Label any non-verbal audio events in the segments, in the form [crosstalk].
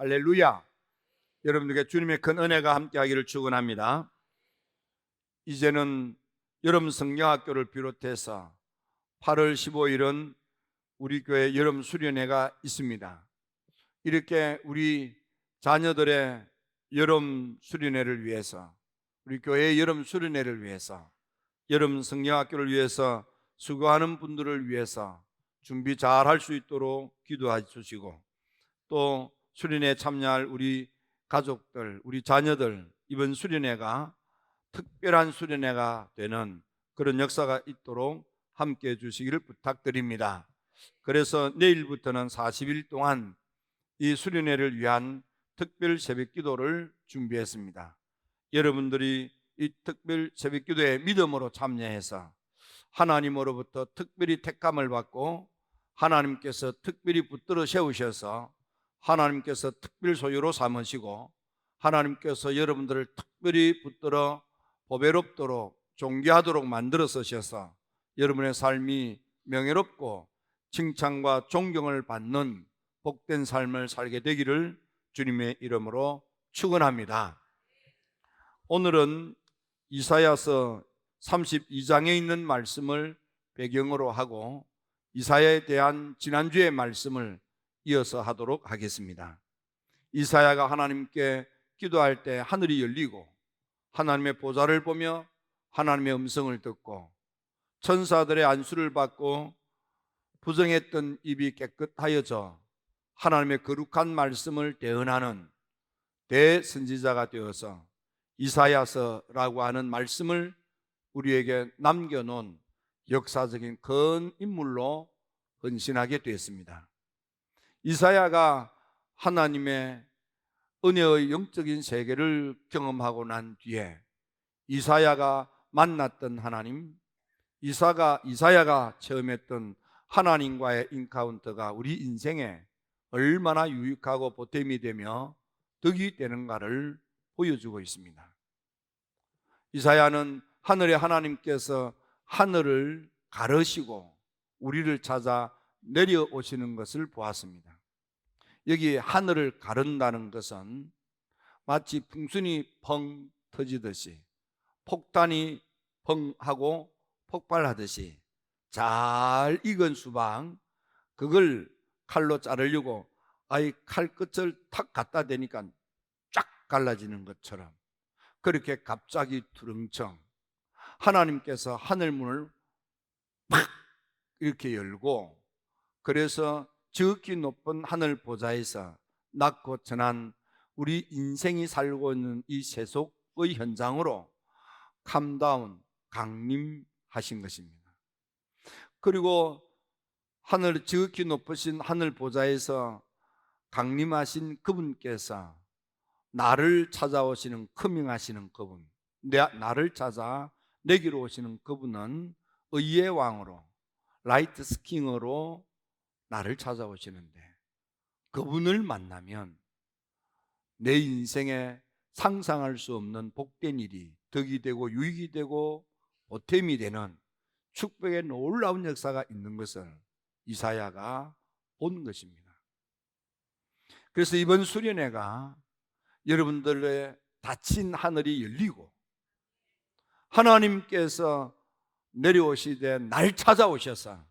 할렐루야. 여러분들께 주님의 큰 은혜가 함께하기를 축원합니다. 이제는 여름 성경학교를 비롯해서 8월 15일은 우리 교회 여름 수련회가 있습니다. 이렇게 우리 자녀들의 여름 수련회를 위해서 우리 교회의 여름 수련회를 위해서 여름 성경학교를 위해서 수고하는 분들을 위해서 준비 잘 할 수 있도록 기도해 주시고 또 수련회에 참여할 우리 가족들, 우리 자녀들 이번 수련회가 특별한 수련회가 되는 그런 역사가 있도록 함께 해 주시기를 부탁드립니다. 그래서 내일부터는 40일 동안 이 수련회를 위한 특별 새벽 기도를 준비했습니다. 여러분들이 이 특별 새벽 기도에 믿음으로 참여해서 하나님으로부터 특별히 택감을 받고 하나님께서 특별히 붙들어 세우셔서 하나님께서 특별 소유로 삼으시고 하나님께서 여러분들을 특별히 붙들어 보배롭도록 존귀하도록 만들어 쓰셔서 여러분의 삶이 명예롭고 칭찬과 존경을 받는 복된 삶을 살게 되기를 주님의 이름으로 축원합니다. 오늘은 이사야서 32장에 있는 말씀을 배경으로 하고 이사야에 대한 지난주의 말씀을 이어서 하도록 하겠습니다. 이사야가 하나님께 기도할 때 하늘이 열리고 하나님의 보좌를 보며 하나님의 음성을 듣고 천사들의 안수를 받고 부정했던 입이 깨끗하여져 하나님의 거룩한 말씀을 대언하는 대선지자가 되어서 이사야서라고 하는 말씀을 우리에게 남겨놓은 역사적인 큰 인물로 헌신하게 되었습니다. 이사야가 하나님의 은혜의 영적인 세계를 경험하고 난 뒤에 이사야가 만났던 하나님, 이사가 이사야가 체험했던 하나님과의 인카운터가 우리 인생에 얼마나 유익하고 보탬이 되며 덕이 되는가를 보여주고 있습니다. 이사야는 하늘의 하나님께서 하늘을 가르시고 우리를 찾아 내려오시는 것을 보았습니다. 여기 하늘을 가른다는 것은 마치 풍순이 펑 터지듯이 폭탄이 펑 하고 폭발하듯이 잘 익은 수박 그걸 칼로 자르려고 아이 칼 끝을 탁 갖다 대니까 쫙 갈라지는 것처럼 그렇게 갑자기 두릉청 하나님께서 하늘 문을 팍 이렇게 열고 그래서 지극히 높은 하늘 보좌에서 낮고 천한 우리 인생이 살고 있는 이 세속의 현장으로 캄다운 강림하신 것입니다. 그리고 하늘 지극히 높으신 하늘 보좌에서 강림하신 그분께서 나를 찾아오시는 커밍하시는 그분, 내, 나를 찾아 내기로 오시는 그분은 의의 왕으로 라이트 스킹으로 나를 찾아오시는데 그분을 만나면 내 인생에 상상할 수 없는 복된 일이 덕이 되고 유익이 되고 보탬이 되는 축복의 놀라운 역사가 있는 것을 이사야가 본 것입니다. 그래서 이번 수련회가 여러분들의 닫힌 하늘이 열리고 하나님께서 내려오시되 날 찾아오셔서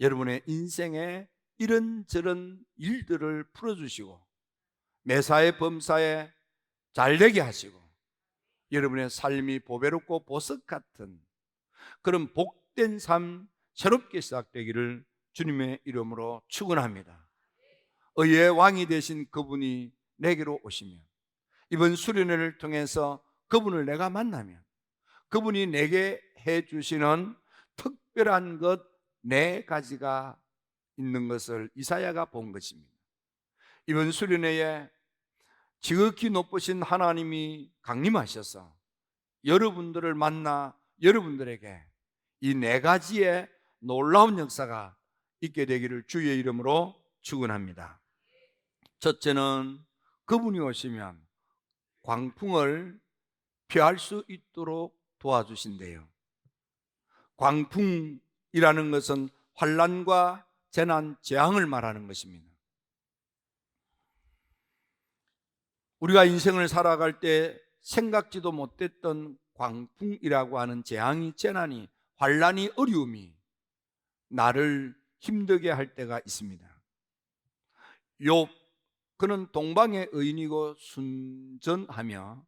여러분의 인생에 이런저런 일들을 풀어주시고 매사에 범사에 잘되게 하시고 여러분의 삶이 보배롭고 보석 같은 그런 복된 삶 새롭게 시작되기를 주님의 이름으로 축원합니다. 의의 왕이 되신 그분이 내게로 오시면 이번 수련회를 통해서 그분을 내가 만나면 그분이 내게 해 주시는 특별한 것 네 가지가 있는 것을 이사야가 본 것입니다. 이번 수련회에 지극히 높으신 하나님이 강림하셔서 여러분들을 만나 여러분들에게 이 네 가지의 놀라운 역사가 있게 되기를 주의 이름으로 축원합니다. 첫째는 그분이 오시면 광풍을 피할 수 있도록 도와주신대요. 광풍 이라는 것은 환란과 재난, 재앙을 말하는 것입니다. 우리가 인생을 살아갈 때 생각지도 못했던 광풍이라고 하는 재앙이 재난이 환란이 어려움이 나를 힘들게 할 때가 있습니다. 욥 그는 동방의 의인이고 순전하며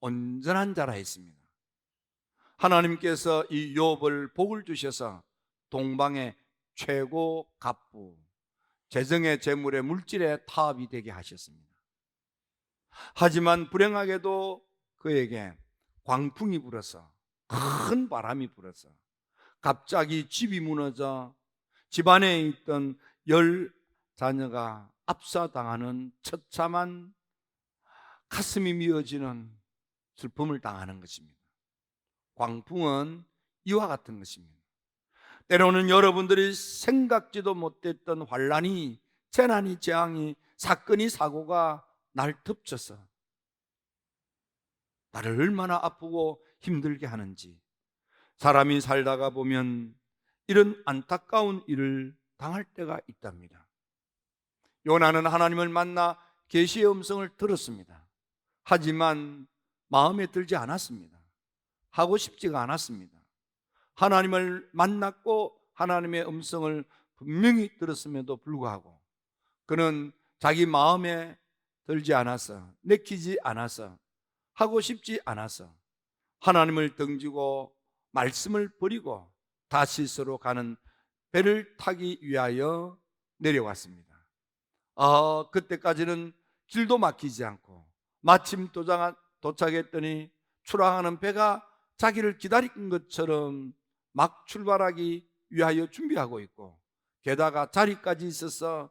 온전한 자라 했습니다. 하나님께서 이 욥을 복을 주셔서 동방의 최고 갑부 재정의 재물의 물질의 타업이 되게 하셨습니다. 하지만 불행하게도 그에게 광풍이 불어서 큰 바람이 불어서 갑자기 집이 무너져 집안에 있던 열 자녀가 압사당하는 처참한 가슴이 미어지는 슬픔을 당하는 것입니다. 광풍은 이와 같은 것입니다. 때로는 여러분들이 생각지도 못했던 환란이 재난이 재앙이 사건이 사고가 날 덮쳐서 나를 얼마나 아프고 힘들게 하는지 사람이 살다가 보면 이런 안타까운 일을 당할 때가 있답니다. 요나는 하나님을 만나 계시의 음성을 들었습니다. 하지만 마음에 들지 않았습니다. 하고 싶지가 않았습니다. 하나님을 만났고 하나님의 음성을 분명히 들었음에도 불구하고 그는 자기 마음에 들지 않아서 내키지 않아서 하고 싶지 않아서 하나님을 등지고 말씀을 버리고 다시스로 가는 배를 타기 위하여 내려왔습니다. 아, 그때까지는 길도 막히지 않고 마침 도장, 도착했더니 출항하는 배가 자기를 기다린 것처럼 막 출발하기 위하여 준비하고 있고 게다가 자리까지 있어서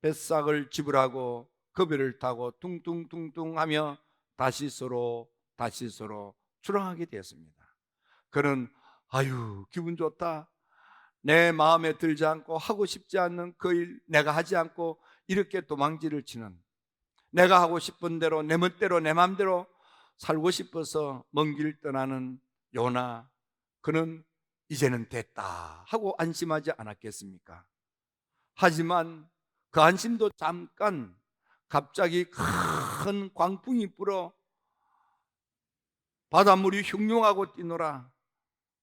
뱃삭을 지불하고 그 배를 타고 퉁퉁퉁퉁 하며 다시 서로 다시 서로 출항하게 되었습니다. 그는 아유 기분 좋다. 내 마음에 들지 않고 하고 싶지 않는 그 일 내가 하지 않고 이렇게 도망질을 치는 내가 하고 싶은 대로 내 멋대로 내 마음대로 살고 싶어서 먼 길 떠나는 요나 그는 이제는 됐다 하고 안심하지 않았겠습니까? 하지만 그 안심도 잠깐 갑자기 큰 광풍이 불어 바닷물이 흉흉하고 뛰노라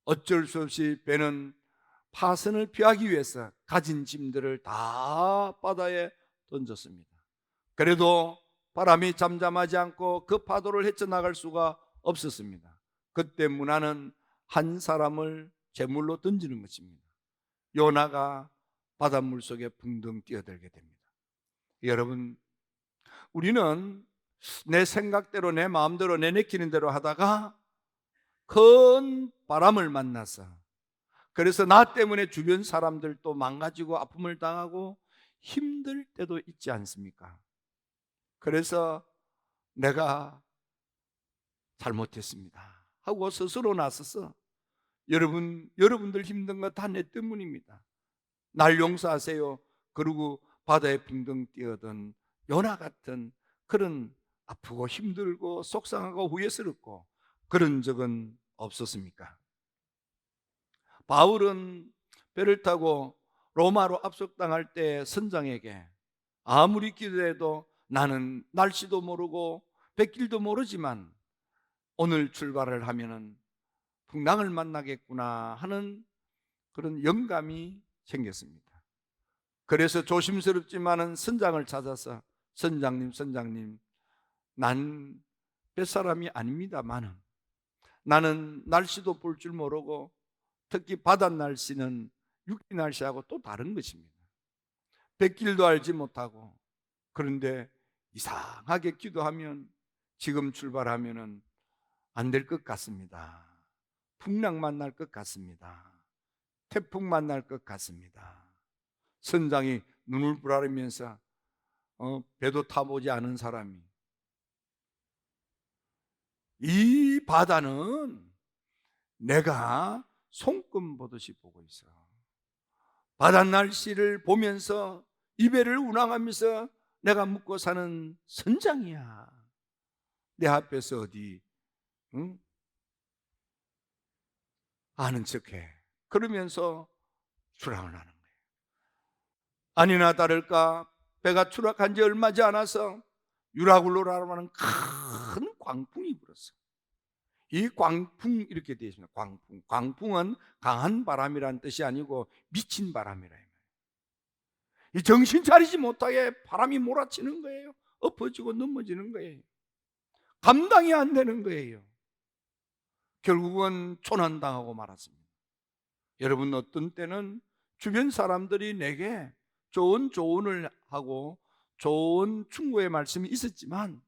어쩔 수 없이 배는 파선을 피하기 위해서 가진 짐들을 다 바다에 던졌습니다. 그래도 바람이 잠잠하지 않고 그 파도를 헤쳐나갈 수가 없었습니다. 그때 문화는 한 사람을 제물로 던지는 것입니다. 요나가 바닷물 속에 붕덩 뛰어들게 됩니다. 여러분, 우리는 내 생각대로 내 마음대로 내 내키는 대로 하다가 큰 바람을 만나서 그래서 나 때문에 주변 사람들도 망가지고 아픔을 당하고 힘들 때도 있지 않습니까? 그래서 내가 잘못했습니다. 하고 스스로 나서서 여러분, 여러분들 힘든 거다내 때문입니다. 날 용서하세요. 그리고 바다에 붕덩 뛰어든 요나 같은 그런 아프고 힘들고 속상하고 후회스럽고 그런 적은 없었습니까? 바울은 배를 타고 로마로 압속당할 때 선장에게 아무리 기도해도 나는 날씨도 모르고 백길도 모르지만 오늘 출발을 하면은 풍랑을 만나겠구나 하는 그런 영감이 생겼습니다. 그래서 조심스럽지만은 선장을 찾아서 선장님, 선장님, 난 뱃사람이 아닙니다만은 나는 날씨도 볼 줄 모르고 특히 바다 날씨는 육지 날씨하고 또 다른 것입니다. 백길도 알지 못하고 그런데 이상하게 기도하면 지금 출발하면은 안 될 것 같습니다. 풍랑 만날 것 같습니다. 태풍 만날 것 같습니다. 선장이 눈을 부라리면서 어, 배도 타보지 않은 사람이 이 바다는 내가 손금 보듯이 보고 있어. 바다 날씨를 보면서 이 배를 운항하면서 내가 묵고 사는 선장이야. 내 앞에서 어디 응? 아는 척해. 그러면서 추락을 하는 거예요. 아니나 다를까 배가 추락한 지 얼마지 않아서 유라굴로라고 하는 큰 광풍이 불었어. 이 광풍 이렇게 되어 있습니다. 광풍. 광풍은 강한 바람이란 뜻이 아니고 미친 바람이라. 이 정신 차리지 못하게 바람이 몰아치는 거예요. 엎어지고 넘어지는 거예요. 감당이 안 되는 거예요. 결국은 초난당하고 말았습니다. 여러분 어떤 때는 주변 사람들이 내게 좋은 조언을 하고 좋은 충고의 말씀이 있었지만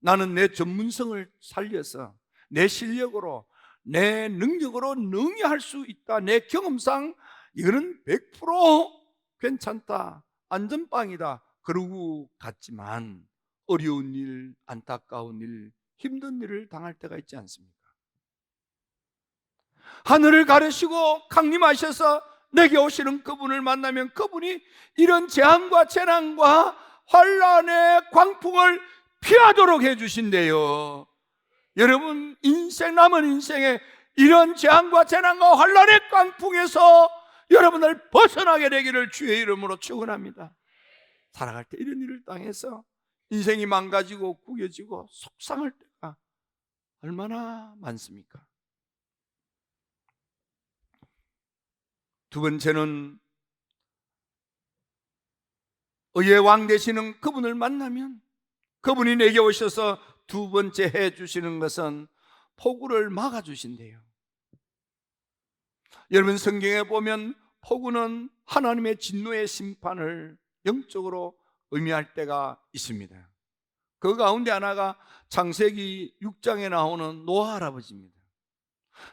나는 내 전문성을 살려서 내 실력으로 내 능력으로 능히 할 수 있다. 내 경험상 이거는 100% 괜찮다. 안전빵이다. 그러고 갔지만 어려운 일, 안타까운 일, 힘든 일을 당할 때가 있지 않습니까? 하늘을 가르시고 강림하셔서 내게 오시는 그분을 만나면 그분이 이런 재앙과 재난과 환란의 광풍을 피하도록 해주신대요. 여러분 인생 남은 인생에 이런 재앙과 재난과 환란의 광풍에서 여러분을 벗어나게 되기를 주의 이름으로 축원합니다. 살아갈 때 이런 일을 당해서 인생이 망가지고 구겨지고 속상할 때가 얼마나 많습니까? 두 번째는 의의 왕 되시는 그분을 만나면 그분이 내게 오셔서 두 번째 해 주시는 것은 폭우를 막아 주신대요. 여러분 성경에 보면 폭우는 하나님의 진노의 심판을 영적으로 의미할 때가 있습니다. 그 가운데 하나가 창세기 6장에 나오는 노아 할아버지입니다.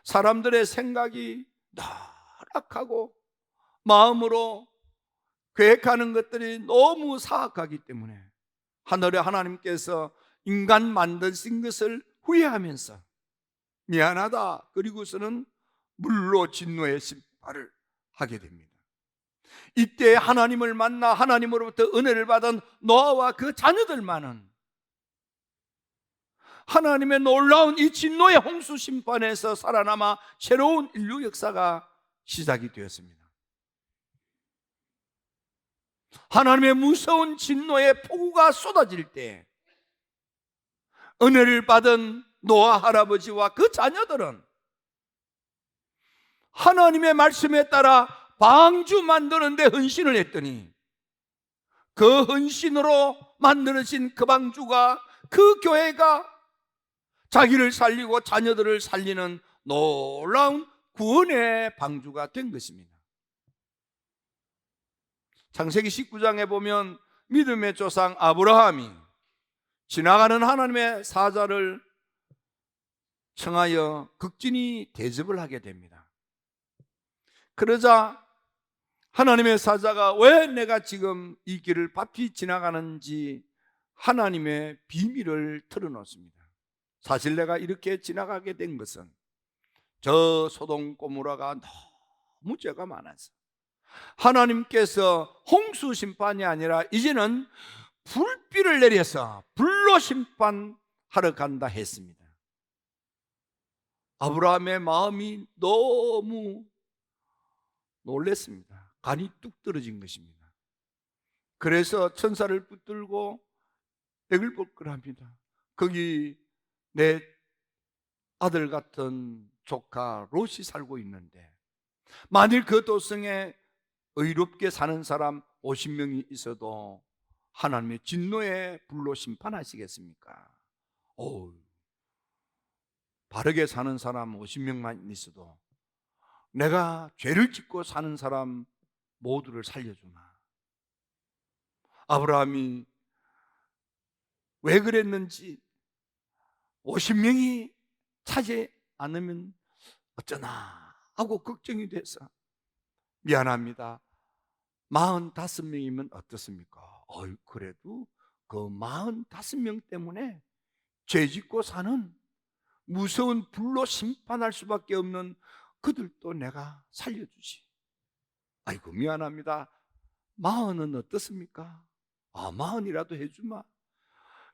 사람들의 생각이 나락하고 마음으로 계획하는 것들이 너무 사악하기 때문에 하늘의 하나님께서 인간 만드신 것을 후회하면서 미안하다 그리고서는 물로 진노의 심판을 하게 됩니다. 이때 하나님을 만나 하나님으로부터 은혜를 받은 노아와 그 자녀들만은 하나님의 놀라운 이 진노의 홍수 심판에서 살아남아 새로운 인류 역사가 시작이 되었습니다. 하나님의 무서운 진노의 폭우가 쏟아질 때 은혜를 받은 노아 할아버지와 그 자녀들은 하나님의 말씀에 따라 방주 만드는데 헌신을 했더니 그 헌신으로 만들어진 그 방주가 그 교회가 자기를 살리고 자녀들을 살리는 놀라운 구원의 방주가 된 것입니다. 창세기 19장에 보면 믿음의 조상 아브라함이 지나가는 하나님의 사자를 청하여 극진히 대접을 하게 됩니다. 그러자 하나님의 사자가 왜 내가 지금 이 길을 바삐 지나가는지 하나님의 비밀을 털어놓습니다. 사실 내가 이렇게 지나가게 된 것은 저 소동 고무라가 너무 죄가 많아서 하나님께서 홍수 심판이 아니라 이제는 불비를 내려서 불로 심판하러 간다 했습니다. 아브라함의 마음이 너무 놀랬습니다. 간이 뚝 떨어진 것입니다. 그래서 천사를 붙들고 에글벌걸합니다. 거기 내 아들 같은 조카 롯이 살고 있는데 만일 그 도성에 의롭게 사는 사람 50명이 있어도 하나님의 진노의 불로 심판하시겠습니까? 오, 바르게 사는 사람 50명만 있어도 내가 죄를 짓고 사는 사람 모두를 살려주나. 아브라함이 왜 그랬는지 50명이 차지 않으면 어쩌나 하고 걱정이 돼서 미안합니다. 45명이면 어떻습니까? 어이, 그래도 그 45명 때문에 죄 짓고 사는 무서운 불로 심판할 수밖에 없는 그들도 내가 살려주지. 아이고, 미안합니다. 마흔은 어떻습니까? 아, 마흔이라도 해주마.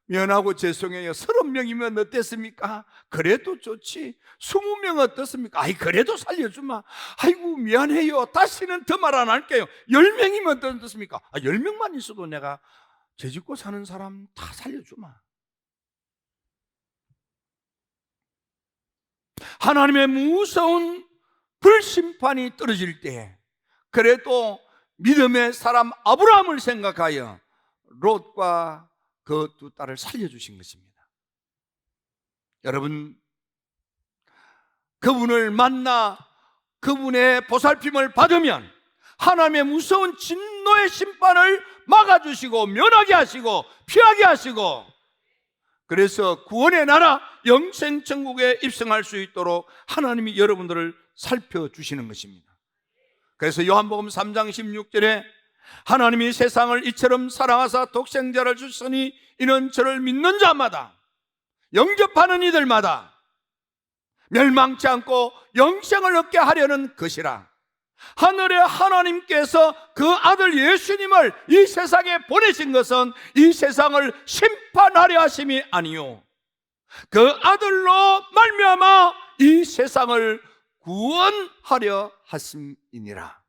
면하고 죄송해요. 서른 명이면 어땠습니까? 그래도 좋지. 스무 명 어떻습니까? 아이, 그래도 살려주마. 아이고, 미안해요. 다시는 더 말 안 할게요. 열 명이면 어떻습니까? 아, 열 명만 있어도 내가 죄 짓고 사는 사람 다 살려주마. 하나님의 무서운 불심판이 떨어질 때 그래도 믿음의 사람 아브라함을 생각하여 롯과 그 두 딸을 살려주신 것입니다. 여러분, 그분을 만나 그분의 보살핌을 받으면 하나님의 무서운 진노의 심판을 막아주시고 면하게 하시고 피하게 하시고 그래서 구원의 나라 영생 천국에 입성할 수 있도록 하나님이 여러분들을 살펴주시는 것입니다. 그래서 요한복음 3장 16절에 하나님이 세상을 이처럼 사랑하사 독생자를 주시니 이는 저를 믿는 자마다 영접하는 이들마다 멸망치 않고 영생을 얻게 하려는 것이라. 하늘의 하나님께서 그 아들 예수님을 이 세상에 보내신 것은 이 세상을 심판하려 하심이 아니요. 그 아들로 말미암아 이 세상을 구원하려 하심이니라.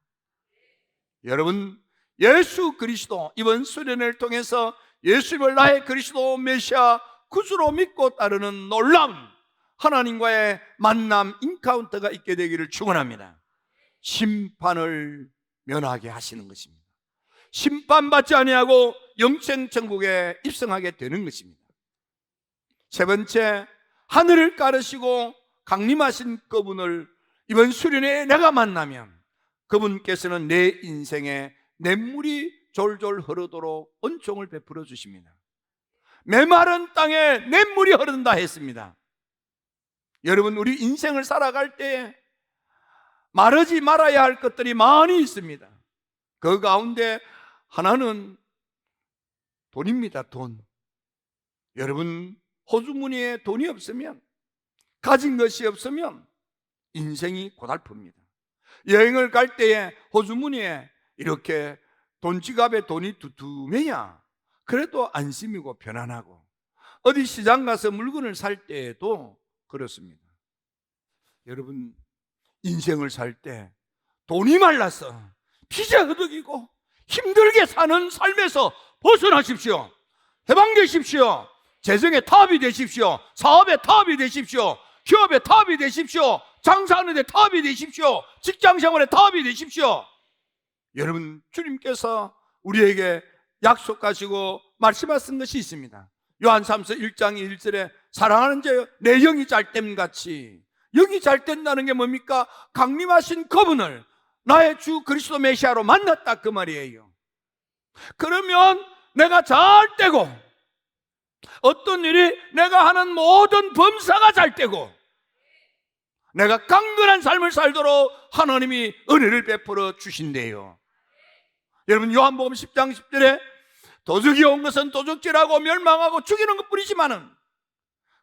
여러분, 예수 그리스도 이번 수련을 통해서 예수님을 나의 그리스도 메시아 구주로 믿고 따르는 놀라운 하나님과의 만남 인카운터가 있게 되기를 축원합니다. 심판을 면하게 하시는 것입니다. 심판받지 아니하고 영생 천국에 입성하게 되는 것입니다. 세 번째, 하늘을 가르시고 강림하신 그분을 이번 수련회 내가 만나면 그분께서는 내 인생에 냇물이 졸졸 흐르도록 은총을 베풀어 주십니다. 메마른 땅에 냇물이 흐른다 했습니다. 여러분, 우리 인생을 살아갈 때 마르지 말아야 할 것들이 많이 있습니다. 그 가운데 하나는 돈입니다, 돈. 여러분, 호주머니에 돈이 없으면, 가진 것이 없으면 인생이 고달픕니다. 여행을 갈 때에 호주머니에 이렇게 돈 지갑에 돈이 두툼해야 그래도 안심이고 편안하고 어디 시장 가서 물건을 살 때에도 그렇습니다. 여러분 인생을 살 때 돈이 말라서 피자 허덕이고 힘들게 사는 삶에서 벗어나십시오. 해방되십시오. 재정의 탑이 되십시오. 사업의 탑이 되십시오. 기업의 탑이 되십시오. 장사하는 데 탑이 되십시오. 직장 생활의 탑이 되십시오. 여러분, 주님께서 우리에게 약속하시고 말씀하신 것이 있습니다. 요한 3서 1장 1절에 사랑하는 자내 영이 잘됨 같이 영이 잘 된다는 게 뭡니까? 강림하신 그분을 나의 주 그리스도 메시아로 만났다 그 말이에요. 그러면 내가 잘 되고 어떤 일이 내가 하는 모든 범사가 잘 되고 내가 강건한 삶을 살도록 하나님이 은혜를 베풀어 주신대요. 여러분 요한복음 10장 10절에 도적이 온 것은 도적질하고 멸망하고 죽이는 것뿐이지만은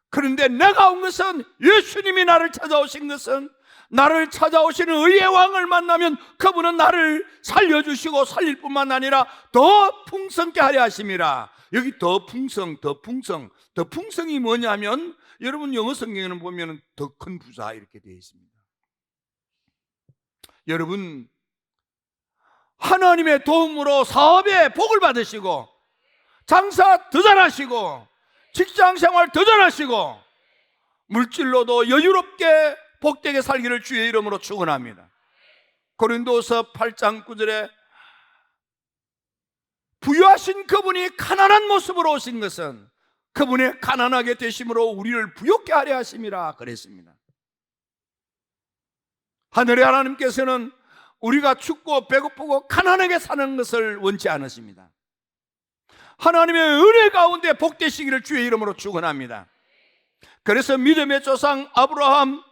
그런데 내가 온 것은 예수님이 나를 찾아오신 것은 나를 찾아오시는 의의 왕을 만나면 그분은 나를 살려주시고 살릴 뿐만 아니라 더 풍성케 하려 하심이라. 여기 더 풍성, 더 풍성, 더 풍성이 뭐냐면 여러분 영어 성경에는 보면 더 큰 부자 이렇게 되어 있습니다. 여러분 하나님의 도움으로 사업에 복을 받으시고 장사 더 잘하시고 직장 생활 더 잘하시고 물질로도 여유롭게 복되게 살기를 주의 이름으로 축원합니다. 고린도서 8장 9절에 부유하신 그분이 가난한 모습으로 오신 것은 그분의 가난하게 되심으로 우리를 부욕케 하려 하심이라 그랬습니다. 하늘의 하나님께서는 우리가 춥고 배고프고 가난하게 사는 것을 원치 않으십니다. 하나님의 은혜 가운데 복되시기를 주의 이름으로 축원합니다. 그래서 믿음의 조상 아브라함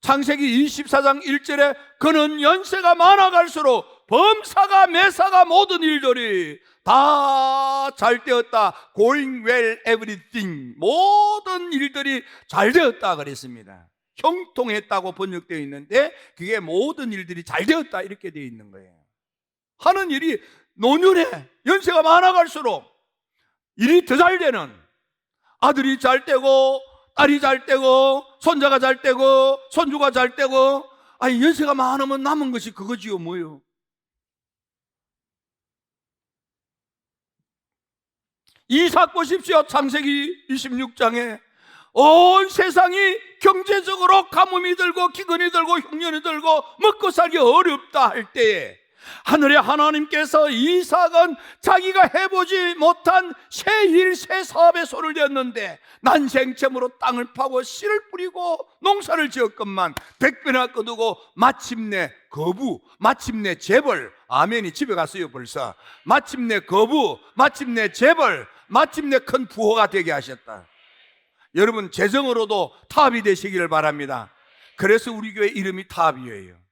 창세기 24장 1절에 그는 연세가 많아갈수록 범사가 매사가 모든 일들이 다 잘 되었다. Going well everything. 모든 일들이 잘 되었다 그랬습니다. 형통했다고 번역되어 있는데 그게 모든 일들이 잘 되었다 이렇게 되어 있는 거예요. 하는 일이 노년에 연세가 많아갈수록 일이 더 잘 되는 아들이 잘 되고 딸이 잘 되고 손자가 잘 되고 손주가 잘 되고 아니 연세가 많으면 남은 것이 그거지요 뭐요 이삭 보십시오 창세기 26장에. 온 세상이 경제적으로 가뭄이 들고 기근이 들고 흉년이 들고 먹고 살기 어렵다 할 때에 하늘의 하나님께서 이삭은 자기가 해보지 못한 새 일 새 사업에 손을 댔는데 난생처음으로 땅을 파고 씨를 뿌리고 농사를 지었건만 백배나 거두고 마침내 거부 마침내 재벌 아멘이 집에 갔어요 벌써. 마침내 거부 마침내 재벌 마침내 큰 부호가 되게 하셨다 여러분 재정으로도 탑이 되시기를 바랍니다 그래서 우리 교회 이름이 탑이에요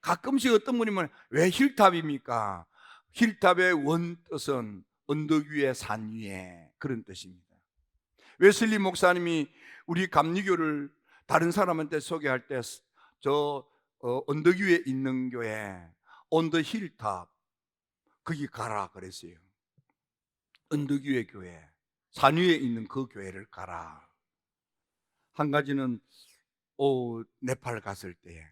가끔씩 어떤 분이면 왜 힐탑입니까? 힐탑의 원뜻은 언덕 위에 산 위에 그런 뜻입니다. 웨슬리 목사님이 우리 감리교를 다른 사람한테 소개할 때저 어, 언덕 위에 있는 교회 언더 힐탑 거기 가라 그랬어요. 언덕 위에 교회 산 위에 있는 그 교회를 가라. 한 가지는 오 네팔 갔을 때에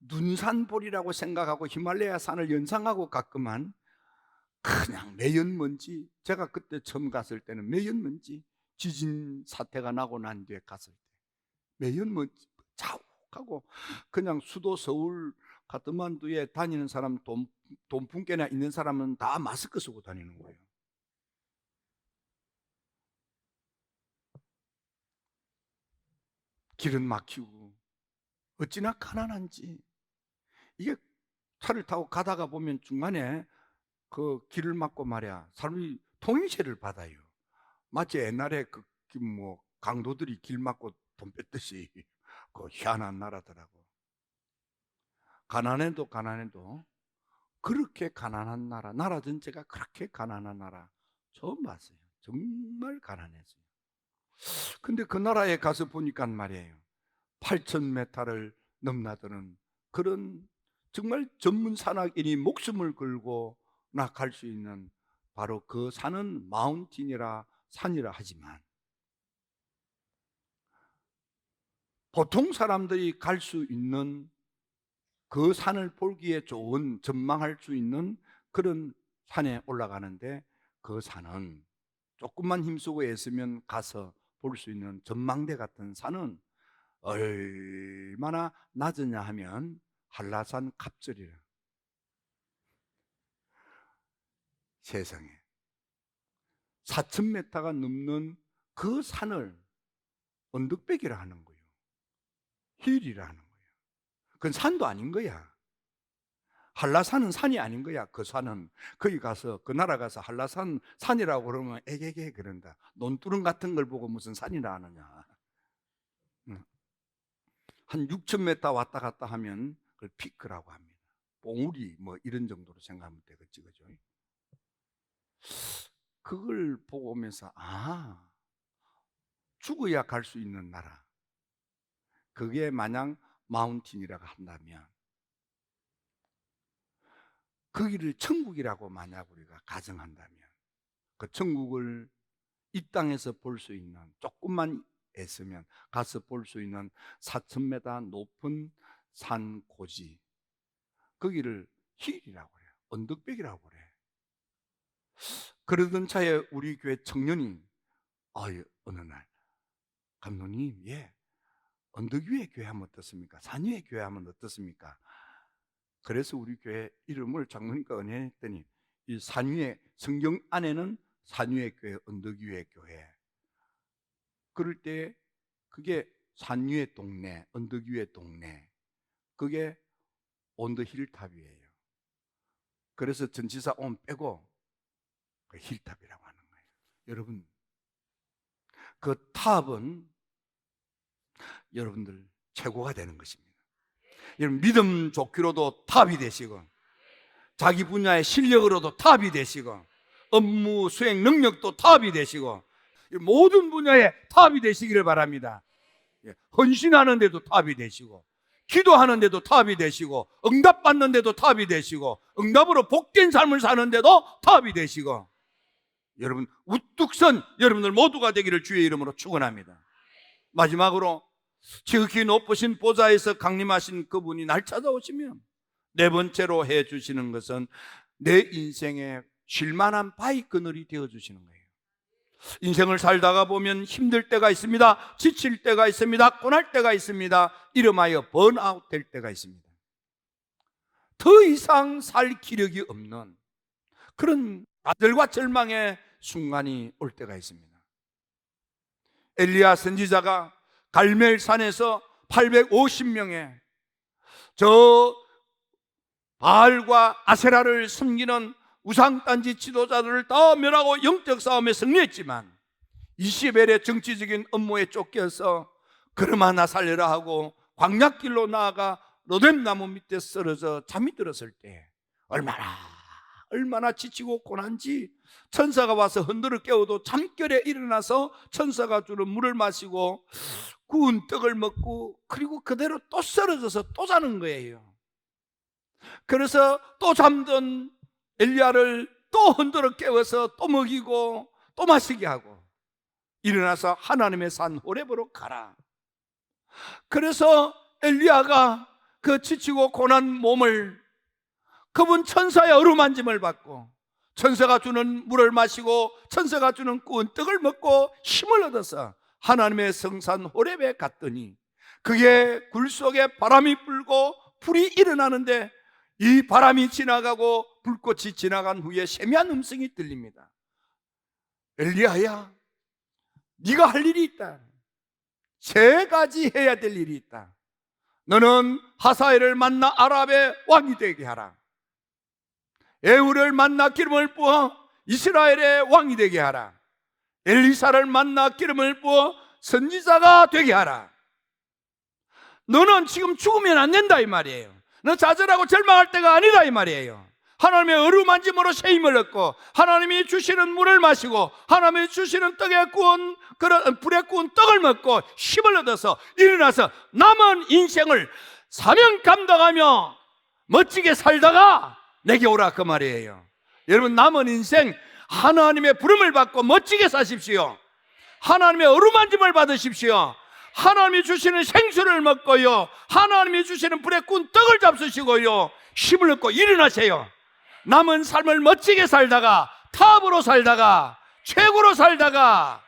눈산볼이라고 생각하고 히말라야 산을 연상하고 갔구만 그냥 매연먼지 제가 그때 처음 갔을 때는 매연먼지 지진 사태가 나고 난 뒤에 갔을 때 매연먼지 자욱하고 그냥 수도 서울 카트만두에 다니는 사람 돈, 돈 품개나 있는 사람은 다 마스크 쓰고 다니는 거예요 길은 막히고 어찌나 가난한지 이게 차를 타고 가다가 보면 중간에 그 길을 막고 말이야 사람이 통행세를 받아요. 마치 옛날에 그 뭐 강도들이 길 막고 돈 뺐듯이 [laughs] 그 희한한 나라더라고. 가난해도 가난해도 그렇게 가난한 나라, 나라 전체가 그렇게 가난한 나라 처음 봤어요. 정말 가난했어요. 근데 그 나라에 가서 보니까 말이에요. 8,000m를 넘나드는 그런 정말 전문 산악인이 목숨을 걸고 나갈 수 있는 바로 그 산은 마운틴이라 산이라 하지만 보통 사람들이 갈 수 있는 그 산을 보기에 좋은 전망할 수 있는 그런 산에 올라가는데 그 산은 조금만 힘쓰고 애쓰면 가서 볼 수 있는 전망대 같은 산은 얼마나 낮으냐 하면 한라산 갑절이라 세상에 4,000m가 넘는 그 산을 언덕백이라 하는 거예요. 힐이라 하는 거예요. 그건 산도 아닌 거야. 한라산은 산이 아닌 거야. 그 산은 거기 가서 그 나라 가서 한라산 산이라고 그러면 에게게 그런다. 논두렁 같은 걸 보고 무슨 산이라 하느냐. 한 6,000m 왔다 갔다 하면 그걸 피크라고 합니다. 봉우리 뭐 이런 정도로 생각하면 되겠지, 그죠? 그걸 보고 오면서 아 죽어야 갈 수 있는 나라. 그게 마냥 마운틴이라고 한다면 거기를 천국이라고 만약 우리가 가정한다면 그 천국을 이 땅에서 볼 수 있는 조금만 애쓰면 가서 볼 수 있는 4,000m 높은 산 고지 거기를 힐이라고 그래요. 언덕백이라고 그래. 그러던 차에 우리 교회 청년이 아유 어느 날 감독님 예 언덕 위에 교회 하면 어떻습니까? 산 위에 교회 하면 어떻습니까? 그래서 우리 교회 이름을 장로님과 은혜했더니 이 산 위에 성경 안에는 산 위에 교회 언덕 위에 교회 그럴 때 그게 산 위의 동네 언덕 위의 동네 그게 온더 힐탑이에요. 그래서 전치사 온 빼고 그 힐탑이라고 하는 거예요. 여러분, 그 탑은 여러분들 최고가 되는 것입니다. 여러분, 믿음 좋기로도 탑이 되시고, 자기 분야의 실력으로도 탑이 되시고, 업무 수행 능력도 탑이 되시고, 모든 분야에 탑이 되시기를 바랍니다. 예, 헌신하는데도 탑이 되시고, 기도하는데도 탑이 되시고 응답받는데도 탑이 되시고 응답으로 복된 삶을 사는데도 탑이 되시고 여러분 우뚝 선 여러분들 모두가 되기를 주의 이름으로 축원합니다. 마지막으로 지극히 높으신 보좌에서 강림하신 그분이 날 찾아오시면 네 번째로 해 주시는 것은 내 인생의 쉴만한 바위 그늘이 되어 주시는 거예요. 인생을 살다가 보면 힘들 때가 있습니다. 지칠 때가 있습니다. 고날 때가 있습니다. 이름하여 번아웃 될 때가 있습니다. 더 이상 살 기력이 없는 그런 아들과 절망의 순간이 올 때가 있습니다. 엘리야 선지자가 갈멜산에서 850명의 저 바알과 아세라를 섬기는 우상단지 지도자들을 다 멸하고 영적 싸움에 승리했지만 이시벨의 정치적인 업무에 쫓겨서 그름 하나 살려라 하고 광약길로 나아가 로뎀나무 밑에 쓰러져 잠이 들었을 때 얼마나 얼마나 지치고 고난지 천사가 와서 흔들어 깨워도 잠결에 일어나서 천사가 주는 물을 마시고 구운 떡을 먹고 그리고 그대로 또 쓰러져서 또 자는 거예요. 그래서 또 잠든 엘리야를 또 흔들어 깨워서 또 먹이고 또 마시게 하고 일어나서 하나님의 산 호렙으로 가라. 그래서 엘리야가 그 지치고 고난 몸을 그분 천사의 어루만짐을 받고 천사가 주는 물을 마시고 천사가 주는 구운 떡을 먹고 힘을 얻어서 하나님의 성산 호렙에 갔더니 그게 굴 속에 바람이 불고 불이 일어나는데 이 바람이 지나가고 불꽃이 지나간 후에 세미한 음성이 들립니다. 엘리야야, 네가 할 일이 있다. 세 가지 해야 될 일이 있다. 너는 하사엘을 만나 아랍의 왕이 되게 하라. 에우를 만나 기름을 부어 이스라엘의 왕이 되게 하라. 엘리사를 만나 기름을 부어 선지자가 되게 하라. 너는 지금 죽으면 안 된다 이 말이에요. 너 좌절하고 절망할 때가 아니다 이 말이에요. 하나님의 어루만짐으로 새 힘을 얻고 하나님이 주시는 물을 마시고 하나님이 주시는 떡에 구운 그런 불에 구운 떡을 먹고 힘을 얻어서 일어나서 남은 인생을 사명 감당하며 멋지게 살다가 내게 오라 그 말이에요. 여러분 남은 인생 하나님의 부름을 받고 멋지게 사십시오. 하나님의 어루만짐을 받으십시오. 하나님이 주시는 생수를 먹고요. 하나님이 주시는 불에 구운 떡을 잡수시고요. 힘을 얻고 일어나세요. 남은 삶을 멋지게 살다가 탑으로 살다가 최고로 살다가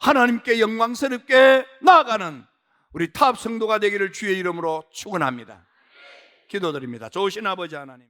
하나님께 영광스럽게 나아가는 우리 탑 성도가 되기를 주의 이름으로 축원합니다. 기도드립니다. 좋으신 아버지 하나님.